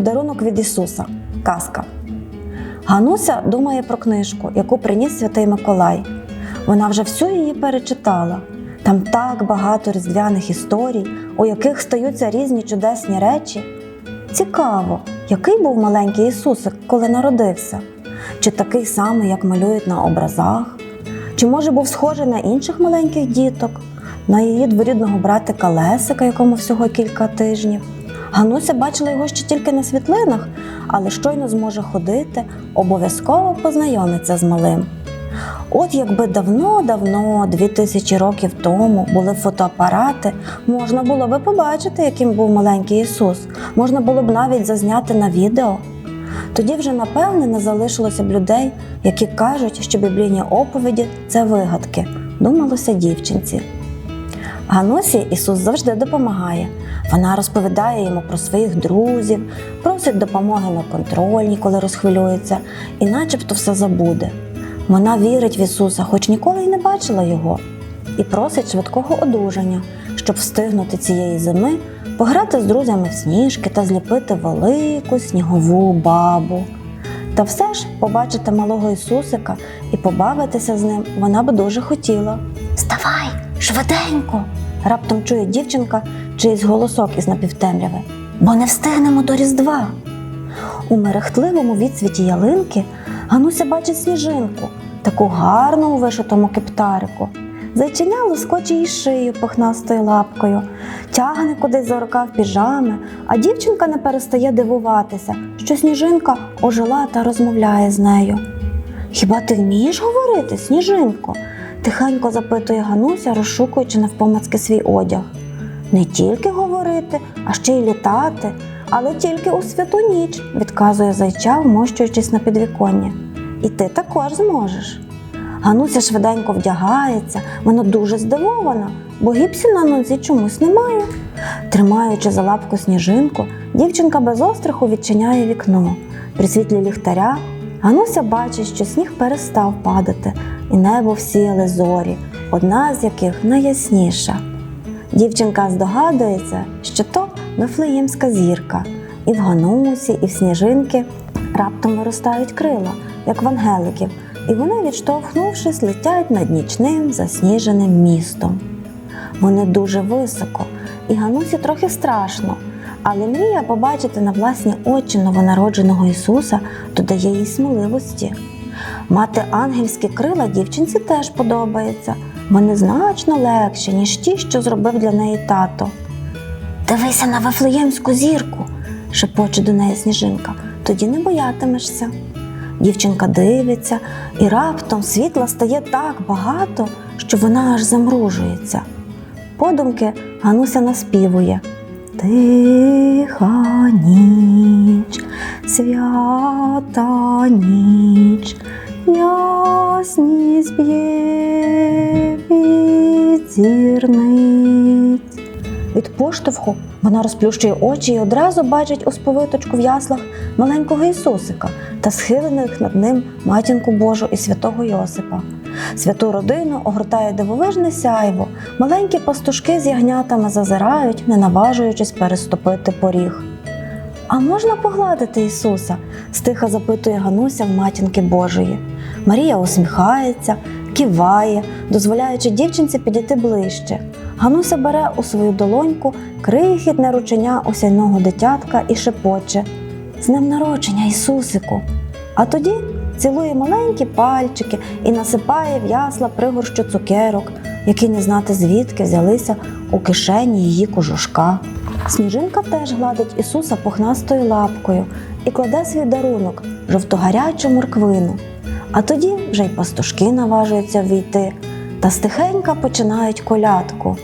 Подарунок від Ісуса. Казка. Гануся думає про книжку, яку приніс святий Миколай. Вона вже всю її перечитала. Там так багато різдвяних історій, у яких стаються різні чудесні речі. Цікаво, який був маленький Ісусик, коли народився? Чи такий самий, як малюють на образах? Чи може був схожий на інших маленьких діток, на її дворідного братика Лесика, якому всього кілька тижнів? Гануся бачила його ще тільки на світлинах, але щойно зможе ходити, обов'язково познайомиться з малим. От якби давно-давно, дві тисячі років тому, були фотоапарати, можна було би побачити, яким був маленький Ісус, можна було б навіть зазняти на відео. Тоді вже, напевне, не залишилося б людей, які кажуть, що біблійні оповіді це вигадки, думалося дівчинці. Ганусі Ісус завжди допомагає. Вона розповідає йому про своїх друзів, просить допомоги на контрольні, коли розхвилюється, і начебто все забуде. Вона вірить в Ісуса, хоч ніколи й не бачила його, і просить швидкого одужання, щоб встигнути цієї зими пограти з друзями в сніжки та зліпити велику снігову бабу. Та все ж побачити малого Ісусика і побавитися з ним вона би дуже хотіла. Вставай, швиденько! раптом чує дівчинка чийсь голосок із напівтемряви, бо не встигнемо до Різдва. У мерехтливому відсвіті ялинки Гануся бачить сніжинку, таку гарну у вишитому кептарику. Зайчиня лоскоче їй шию пухнастою лапкою, тягне кудись за рукав піжами, а дівчинка не перестає дивуватися, що сніжинка ожила та розмовляє з нею. Хіба ти вмієш говорити, сніжинко? Тихенько запитує Гануся, розшукуючи навпомацьки свій одяг. Не тільки говорити, а ще й літати, але тільки у святу ніч, відказує зайча, вмощуючись на підвіконня. І ти також зможеш. Гануся швиденько вдягається, вона дуже здивована, бо гіпсів на нозі чомусь немає. Тримаючи за лапку сніжинку, дівчинка без остраху відчиняє вікно. При світлі ліхтаря Гануся бачить, що сніг перестав падати, і небо всіяли зорі, одна з яких найясніша. Дівчинка здогадується, що то Вифлеємська зірка, і в Ганусі, і в сніжинки раптом виростають крила, як в ангеликів, і вони, відштовхнувшись, летять над нічним засніженим містом. Вони дуже високо, і Ганусі трохи страшно, але мрія побачити на власні очі новонародженого Ісуса додає їй сміливості. Мати ангельські крила дівчинці теж подобається. Вони значно легші, ніж ті, що зробив для неї тато. Дивися на Вифлеємську зірку, шепоче до неї сніжинка, тоді не боятимешся. Дівчинка дивиться, і раптом світла стає так багато, що вона аж замружується. Подумки Гануся наспівує. Тиха ніч, свята ніч, ясність б'є зірниць. Від поштовху вона розплющує очі і одразу бачить у сповиточку в яслах маленького Ісусика та схилених над ним матінку Божу і святого Йосипа. Святу родину огортає дивовижне сяйво, маленькі пастушки з ягнятами зазирають, не наважуючись переступити поріг. А можна погладити Ісуса? стиха запитує Гануся в матінки Божої. Марія усміхається, киває, дозволяючи дівчинці підійти ближче. Гануся бере у свою долоньку крихітне рученя осяйного дитятка і шепоче з днем народження, Ісусику. А тоді цілує маленькі пальчики і насипає в ясла пригорщу цукерок, які не знати звідки взялися у кишені її кожушка. Сніжинка теж гладить Ісуса пухнастою лапкою і кладе свій дарунок жовтогарячу морквину. А тоді вже й пастушки наважуються війти та стихенька починають колядку.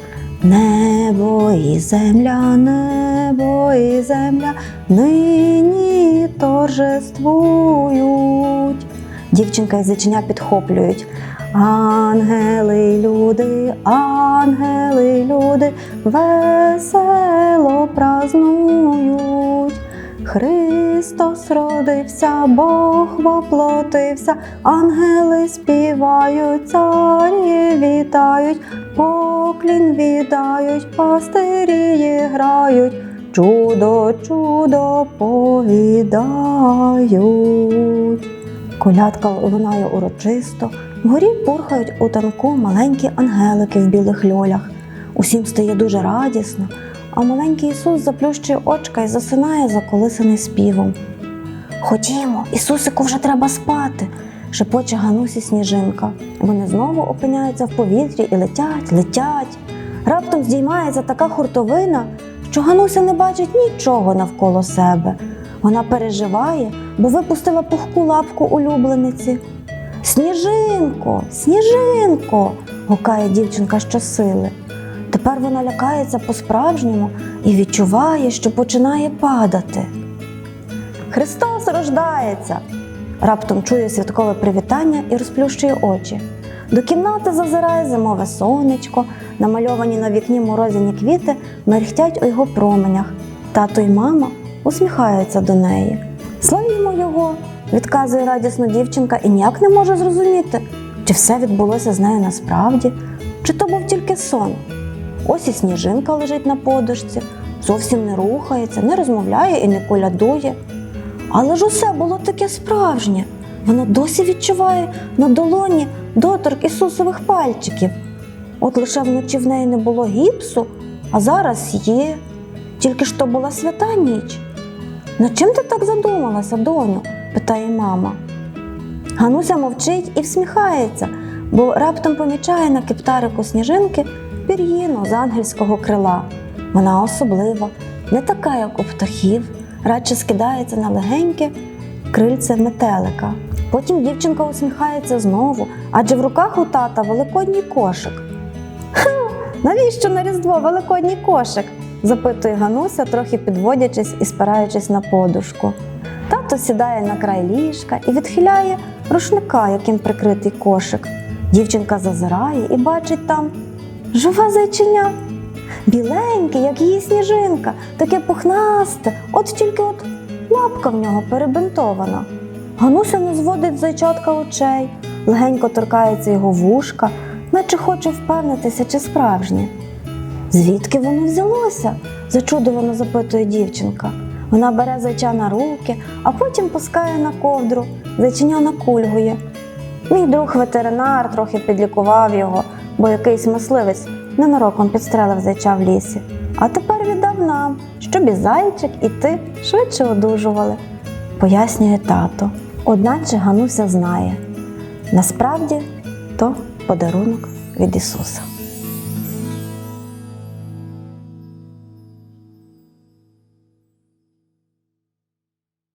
Небо і земля, небо і земля нині торжествують. Дівчинка і зайчиня підхоплюють. Ангели люди, ангели люди весело празнують. Христос родився, Бог воплотився, ангели співають, царі вітають, поклін віддають, пастирі грають, чудо, чудо повідають. Колядка лунає урочисто, вгорі пурхають у танку маленькі ангелики в білих льолях. Усім стає дуже радісно, а маленький Ісус заплющує очка і засинає заколисаний співом. Ходімо, Ісусику вже треба спати, шепоче Ганусі сніжинка. Вони знову опиняються в повітрі і летять, летять. Раптом здіймається така хуртовина, що Гануся не бачить нічого навколо себе. Вона переживає, бо випустила пухку лапку улюблениці. Сніжинко, сніжинко. гукає дівчинка щосили. Тепер вона лякається по-справжньому і відчуває, що починає падати. Христос рождається! Раптом чує святкове привітання і розплющує очі. До кімнати зазирає зимове сонечко, намальовані на вікні морозяні квіти мерехтять у його променях. Тато й мама усміхаються до неї. Славімо його, відказує радісно дівчинка і ніяк не може зрозуміти, чи все відбулося з нею насправді, чи то був тільки сон. Ось і сніжинка лежить на подушці, зовсім не рухається, не розмовляє і не колядує. Але ж усе було таке справжнє. Вона досі відчуває на долоні доторк Ісусових пальчиків. От лише вночі в неї не було гіпсу, а зараз є. Тільки ж то була свята ніч. Над чим ти так задумалася, доню? питає мама. Гануся мовчить і всміхається, бо раптом помічає на кептарику сніжинки пір'їну з ангельського крила. Вона особлива, не така, як у птахів, радше скидається на легеньке крильце метелика. Потім дівчинка усміхається знову, адже в руках у тата великодній кошик. Ха, навіщо на Різдво великодній кошик? Запитує Гануся, трохи підводячись і спираючись на подушку. Тато сідає на край ліжка і відхиляє рушника, яким прикритий кошик. Дівчинка зазирає і бачить там живе зайчиня. Біленьке, як її сніжинка, таке пухнасте, от тільки от лапка в нього перебинтована. Гануся не зводить зайчатка очей, легенько торкається його вушка, наче хоче впевнитися, чи справжнє. Звідки воно взялося? зачудовано запитує дівчинка. Вона бере зайча на руки, а потім пускає на ковдру. Зайчиня накульгує. Мій друг ветеринар трохи підлікував його, бо якийсь мисливець ненароком підстрелив зайча в лісі. А тепер віддав нам, щоб і зайчик, і ти швидше одужували, пояснює тато. Одначе Гануся знає, насправді то подарунок від Ісуса.